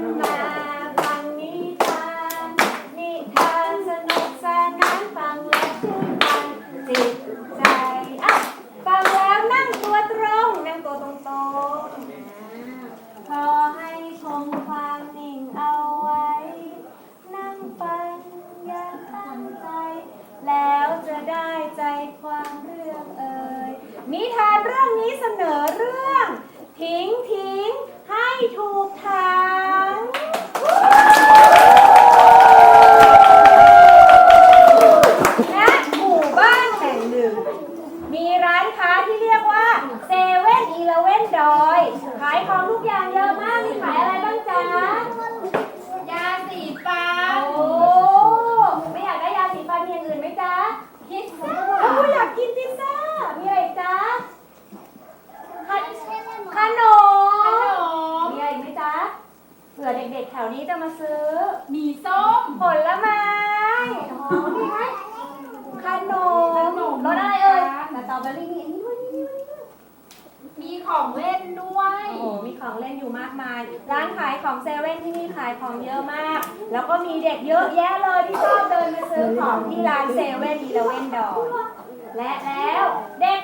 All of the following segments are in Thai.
Bye. ซื้อ มีส้ม ผลไม้อ๋อมีไหมขนมรสอะไรเอ่ยสตรอเบอรี่มีอันนี้ด้วยนี่ด้วยนี่ด้วยมีของเล่นด้วย โอ้โห มีของเล่นอยู่มากมาย ร้านขายของเซเว่นที่นี่ขายของเยอะมาก แล้วก็มีเด็กเยอะแยะเลยที่ชอบเดินมาซื้อของที่ร้านเซเว่นอีเลเว่นดอและแล้วเด็ก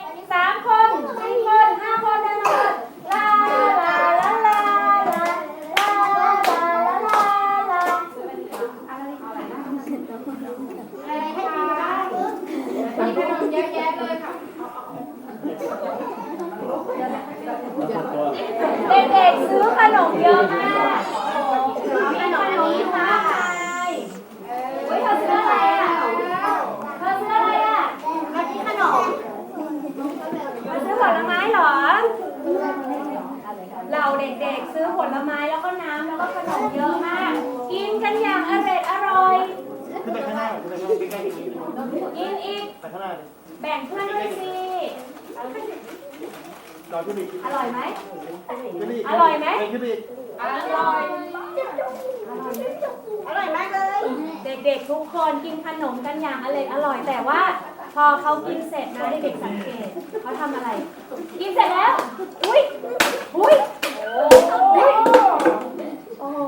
แบ่งเพื่อนด้วยสิรอขึ้นอีกอร่อยไหมขึ้นอีกอร่อยไหมขึ้นอีกอร่อย อร่อยมากเลย เด็กๆทุกคนกินขนมกันอย่างอร่อยอร่อยแต่ว่า พอเขากินเสร็จนะเด็กๆสังเกตเขาทำอะไร กินเสร็จแล้ว อุ้ยอุ้ยอุ้ยโอ้โห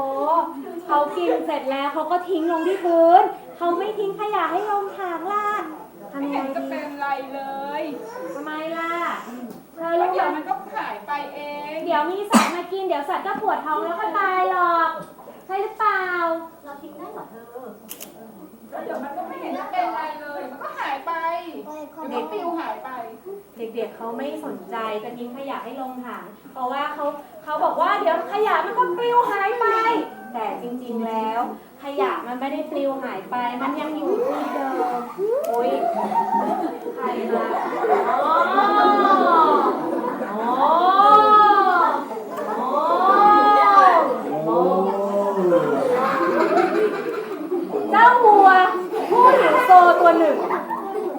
เขากินเสร็จแล้วเขาก็ทิ้งลงที่พื้นเขาไม่ทิ้งขยะให้ลงถังล่ะ ทำไม่ยังเห็ไงนจะดีเป็นไรเลยทำไมล่ะ เธอแล้วรู้เดี๋ไหยวมมันก็หายไปเองเดี๋ยวมีสัตว์มากิน เดี๋ยวสัตว์ก็ปวดท้องแล้วก็ตายหรอก ใช่หรือเปล่า เราทิ้งได้เหรอเธอแล้วเดี๋ยวมันก็ไม่เห็นจะเป็นไรเลย มันก็หายไปเดี๋ยวก็ปิวหายไป เด็กๆเขาไม่สนใจจะทิ้งขยะให้ลงถังเพราะว่าเขาเขาบอกว่าเดี๋ยวขยะมันก็ปลิวหายไป แต่จริงๆแล้ว ขยะมันไม่ได้ปลิวหายไป มันยังอยู่ที่เดิมโอ้ยใครมาอ๋ออ๋ออ๋ออ๋อเจ้าวัวผู้หิวโซตัวหนึ่ง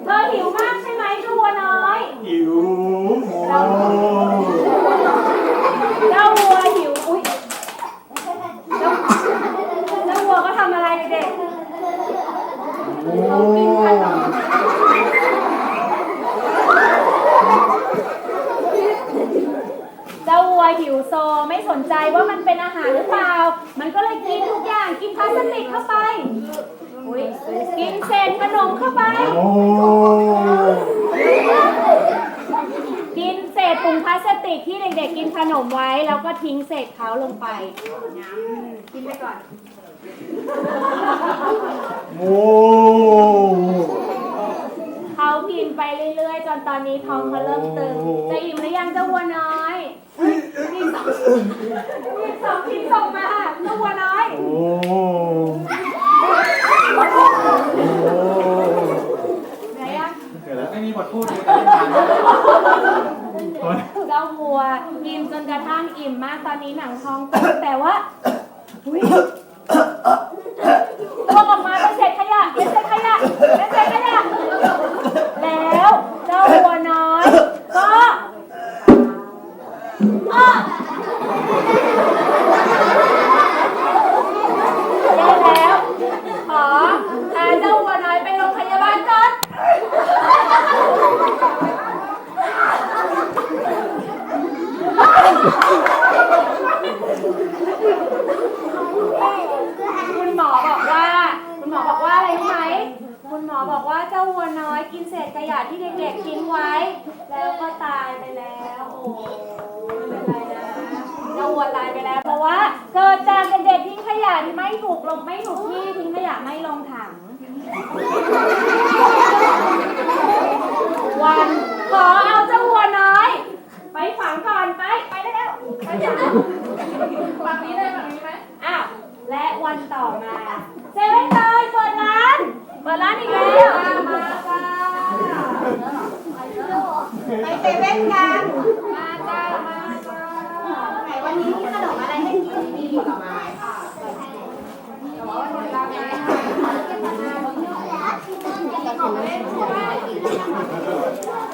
เธอหิวมากใช่ไหมเจ้าวัวน้อย หิวโม เจ้าวัวหิว อุ้ยเจ้าเจ้าวัวก็ทำอะไรเด็กๆเขากินขนม เจ้าวัวหิวโซไม่สนใจว่ามันเป็นอาหารหรือเปล่า มันก็เลยกินทุกอย่างกินพลาสติกเข้าไปอุ้ยกินเศษขนมเข้าไป โอ้กินเศษถุงพลาสติกที่เด็กๆกินขนมไว้ แล้วก็ทิ้งเศษเขาลงไปกินไปก่อนโห เขากินไปเรื่อยๆ จนตอนนี้ท้องเขาเริ่มตึง จะอิ่มหรือยังเจ้าวัวน้อยกินสองกินสองชิ้นส่งมาเจ้าวัวน้อย โอ้ไหนอะเกิดแล้วไม่มีบทพูดในการเล่นทางเจ้าวัวอิ่มจนกระทั่งอิ่มมากตอนนี้หนังท้องตึงแต่ว่าอุ๊ยตัวออกมาเป็นเศษขยะเป็นเศษขยะเป็นเศษขยะ บอกว่าเจ้าวัวน้อยกินเศษขยะที่เด็กๆทิ้งไว้ แล้วก็ตายไปแล้ว โอ้ไม่เป็นไรนะเจ้าวัวตายไปแล้วเพราะว่าเกิดจากเด็กๆทิ้งขยะที่ไม่ถูกลงไม่ถูกที่ทิ้งขยะไม่ลงถัง วันขอเอาเจ้าวัวน้อย ไปฝังก่อนไปไปได้แล้วไปจ้ะฝังนี้เลยฝังนี้ไหมอ้าวและวันต่อมาเซเว่นเตยเปิดร้าน เปิดร้านอีกแล้ว นกัน มาจ้ามาจ้าไหนวันนี้มีขนมอะไรให้กินมีผลไม้ค่ะ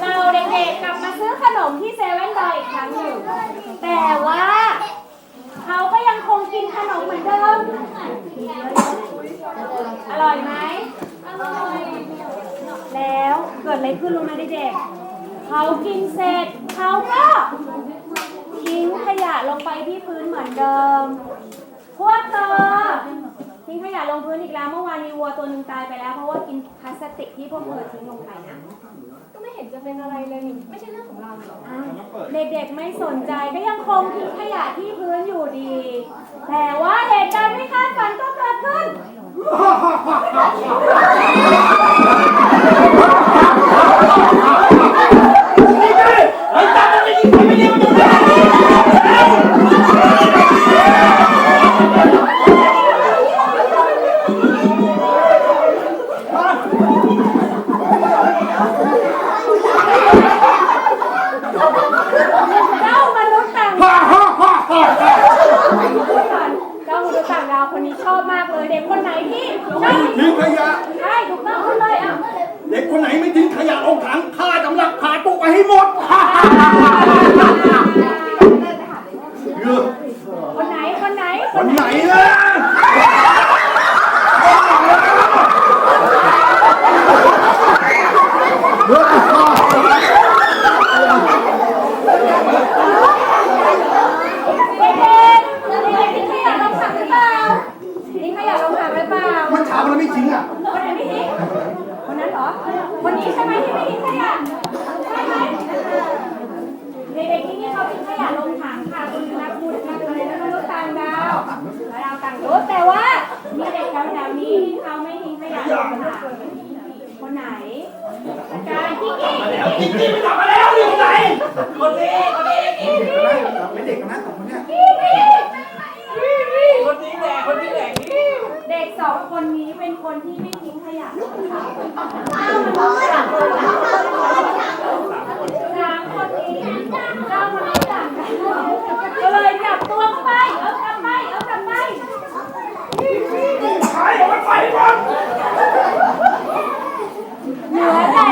เราเด็กๆกลับมาซื้อขนมที่เซเว่นเลยอีกครั้งหนึ่งแต่ว่าเขาก็ยังคงกินขนมเหมือนเดิม อร่อยไหมอร่อยแล้วเกิดอะไรขึ้นรู้ไหมเด็กๆ เขากินเสร็จเขาก็ทิ้งขยะลงไปที่พื้นเหมือนเดิม พวกเธอทิ้งขยะลงพื้นอีกแล้วเมื่อวานมีวัวตัวหนึ่งตายไปแล้วเพราะว่ากินพลาสติกที่พวกเธอทิ้งลงไปนะ ก็ไม่เห็นจะเป็นอะไรเลยนี่ไม่ใช่เรื่องของเราหรอกอ้าวเด็กๆไม่สนใจก็ยังคงทิ้งขยะที่พื้นอยู่ดี แต่ว่าเหตุการณ์ไม่คาดฝันก็เกิดขึ้นเคนนี้ชอบมากเลยเด็กคนไหนที่ใช่ทิ้งขยะใช่ถูกต้องคนเลยอะเด็กคนไหนไม่ทิ้งขยะลงถังข้ากำลังพาตัวไปให้หมดเออคนไหนคนไหนคนไหนล่ะ เด็กๆเด็กๆทิ้งขยะลงถังหรือเปล่าทิ้งขยะลงถังหรือเปล่า เมื่อเช้ามันไม่ทิ้งอะ คนไหนไม่ทิ้งคนนั้นเหรอ คนนี้ใช่ไหมที่ไม่ทิ้งขยะใช่ไหมเด็กๆที่นี่เขาทิ้งขยะลงถังค่ะคุณนักบุญนักอะไรนะมนุษย์ต่างดาวดาวต่างดาวแต่ว่ามีเด็กแถวๆนี้ที่เขาไม่ทิ้งขยะลงถังคนไหนการที่ จริงๆไม่กลับมาแล้วอยู่ไหนคนนี้คนนี้ไม่เด็กนะสองคนเนี้ยคนนี้แหละคนนี้แหละเด็กสองคนนี้เป็นคนที่ไม่ทิ้งขยะค่ะถังสามคนนี้เจ้ามนุษย์ต่างดาวก็เลยจับตัวเข้าไป เอากลับไป เอากลับไป ไปเอาไปไฟก่อน เหลือแต่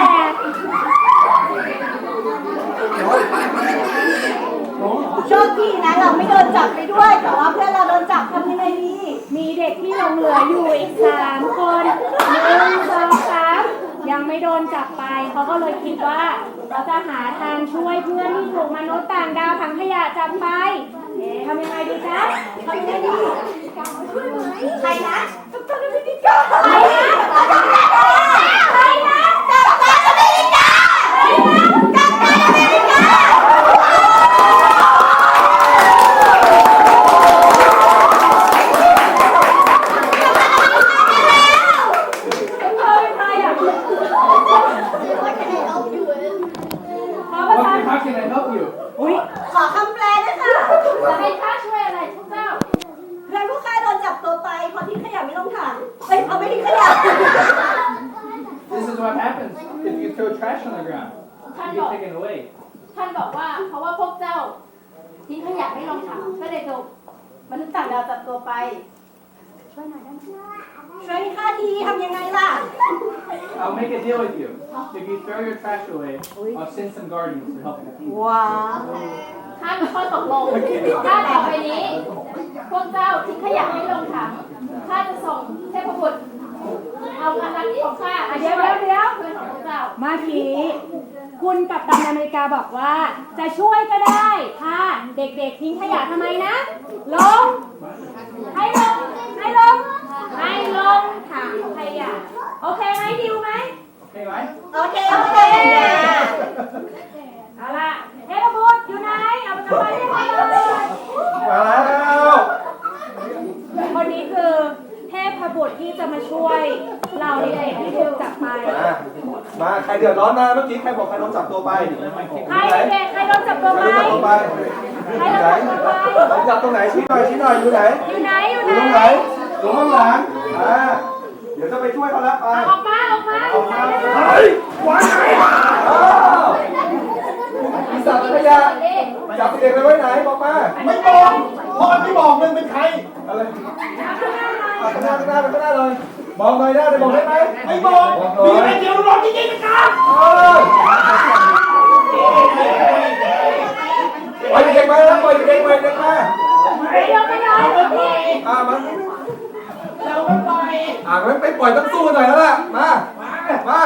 โชคดีนะเราไม่โดนจับไปด้วย แต่ว่าเพื่อนเราโดนจับทำยังไงดี มีเด็กที่หลงเหลืออยู่อีกสามคนหนึ่งสองสามยังไม่โดนจับไป เขาก็เลยคิดว่าเราจะหาทางช่วยเพื่อนที่ถูกมนุษย์ต่างดาวถังขยะจับไป เอ๊ะทำยังไงดีจ๊ะทำยังไงดี ใครนะ ใครนะใครนะ กัปตันอเมริกากัปตันอเมริกา เออเป็นใครอะขอประ ว่า ทาน How can I help you อุ้ย ขอคำแปลด้วยค่ะ จะให้ข้าช่วยอะไรพวกเจ้า เพื่อนลูกค้าโดนจับตัวไปเพราะทิ้งขยะไม่ลงถังเอ้ยเอาไม่ทิ้งขยะ This is what happens if you throw trash on the ground. You get taken away. ท่านบอกว่าเพราะว่าพวกเจ้าทิ้งขยะไม่ลงถังก็เลยถูกมนุษย์ต่างดาวจับตัวไปช่วยค่าทีทำยังไงล่ะ I'll make a deal with you. If you throw your trash away, I'll send some guardians to help you. ว้าวข้ามีข้อตกลงถ้าต่อไปนี้ พวกเจ้าทิ้งขยะไม่ลงถังข้าจะส่งเทพบุตร เอากำลังของข้าอะเดี๋ยวเดี๋ยวเดี๋ยวเพื่อนของพวกเจ้าเมื่อกี้คุณกับตันอเมริกาบอกว่า จะช่วยก็ได้ถ้าเด็กๆทิ้งขยะทำไมนะ ลง ให้ลง ให้ลง ให้ลงถังขยะ โอเคไหมดิวไหม Okay, right? โอเค โอเค เอาล่ะเทพบุตรอยู่ไหน เอาไปกลับไปให้หมดเลย มาแล้ว มาช่วยเราเด็กๆที่ถูกจับไป มามาใคร เดือดร้อนมาเมื่อกี้ใครบอกใครโดนจับตัวไปใครเด็กๆใครโดนจับตัวใครไปโดนจับตัวไปใครโดนจับตัวไปโดนจับตรงไหนชี้หน่อยชี้หน่อยอยู่ไหนอยู่ไหนอยู่อยู่ไหนตรงไหนอยู่ข้างหลังอ่าเดี๋ยวจะไปช่วยเขาแล้วไปออกมาออกมาออกมาเฮ้ยหวานไหนอ้าวปีศาจพยาจับเด็กไปไว้ไหนบอกมาไม่บอกเพราะมันไม่บอกมันเป็นใครอะไรอะข้างหน้าข้างหน้าไปข้างหน้าเลย มองหน่อยหน้าได้บอกได้ไหมไม่บอกบอกหน่มีอยอะไรเดียวร้อนจริงๆนะครับเออปล่อยเด็กมาแล้วปล่อยเด็กมาเด็กมาไม่ยอมไม่ยอมพี่อ่ามาเราไม่ปล่อยอ่างั้นไปปล่อยต้องสู้หน่อยแล้วล่ะมามา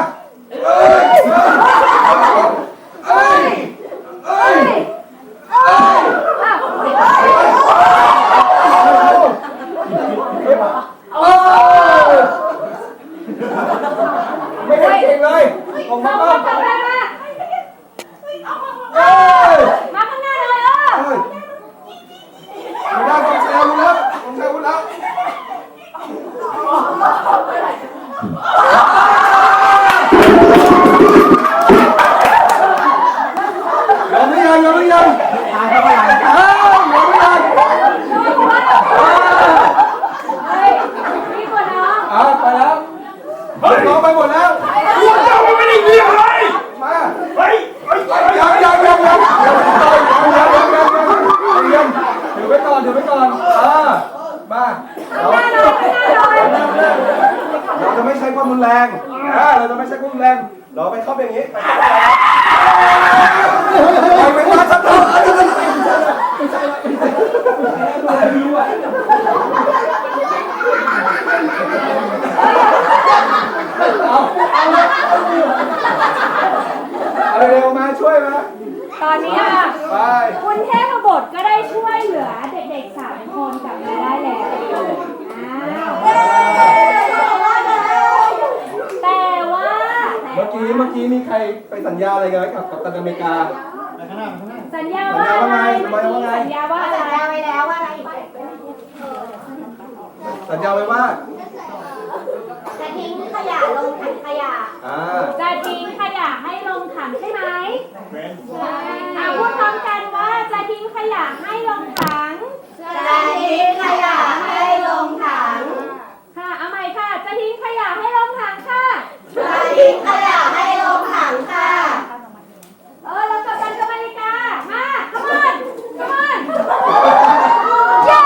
นแรงอ่าเราจะไม่ใช้ความรุนแรง เราไปเข้าไปอย่างนี้ไปไปมาสักทีเอาเร็วมาช่วยมาตอนนี้อะไป คุณเทพบทก็ได้ช่วยเหลือเด็กๆสามคนกลับมาได้แล้วอ้าวแต่ว่า เมื่อกี้เมื่อกี้มีใคร ไปสัญญาอะไรกันไว้กับกัปตันอเมริกาสัญญาว่าอะไรสัญญาว่าไงสัญญาว่าอะไรสัญญาไว้แล้วว่าอะไรสัญญาไว้ว่า จะทิ้งขยะลงถังขยะ อ่า จะทิ้งขยะให้ลงถังใช่ไหมอะพูดพร้อมกันว่าจะทิ้งขยะให้ลงถัง จะทิ้งขยะให้ลงถัง ค่ะ เอาใหม่ค่ะ จะทิ้งขยะให้ลงถังค่ะ จะทิ้งขยะให้ลงถังค่ะ เออเรากลับกันกับอเมริกา มา come on come on เย้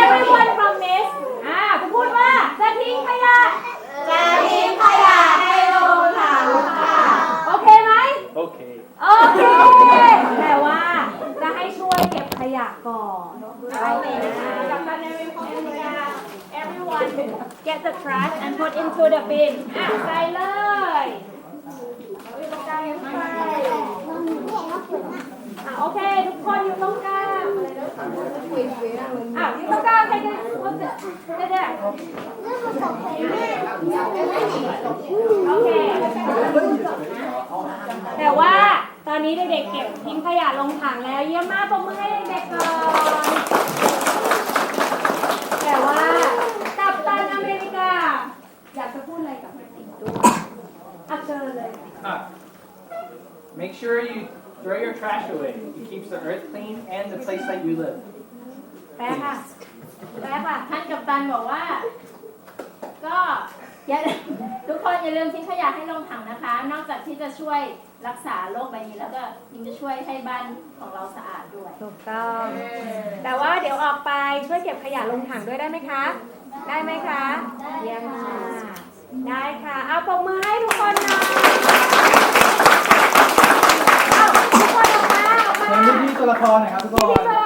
everyone promise อ่าจะพูดว่าจะทิ้งขยะ จะทิ้งขยะให้ลงถังค่ะ โอเคไหม Okay. โอเค แต่ว่าจะให้ช่วยเก็บขยะก่อนได้ไหมกับการ everyone get the trash and put into the bin อะใส่เลยอะโอเค ทุกคนอยู่ตรงกลางอะอยู่ตรงกลางใครจะพูดเด็ดๆโอเค แต่ว่าตอนนี้เด็กๆเก็บทิ้งขยะลงถังแล้ว เยี่ยมมากปรบมือให้เด็กๆก่อนแต่ว่ากัปตันอเมริกา อยากจะ พูดอะไรกับเด็กๆด้วยอะเชิญเลย Ah. Make sure you throw your trash away. It keeps the earth clean and the place that you live. แป๊ค่ะแป๊ค่ะท่านกัปตันบอกว่า ก็อย่าทุกคนอย่าลืมทิ้งขยะให้ลงถังนะคะ นอกจากที่จะช่วยรักษาโลกใบนี้แล้วก็ยังจะช่วยให้บ้านของเราสะอาดด้วย ถูกต้อง แต่ว่าเดี๋ยวออกไปช่วยเก็บขยะลงถังด้วยได้ไหมคะ ได้ไหมคะ เยี่ยมมาก ได้ค่ะ เอาปรบมือให้ทุกคนหน่อยเอาทุกคนออกมาออกมาเชิญพี่ตัวละครหน่อยครับทุกคพี่นๆตัวละ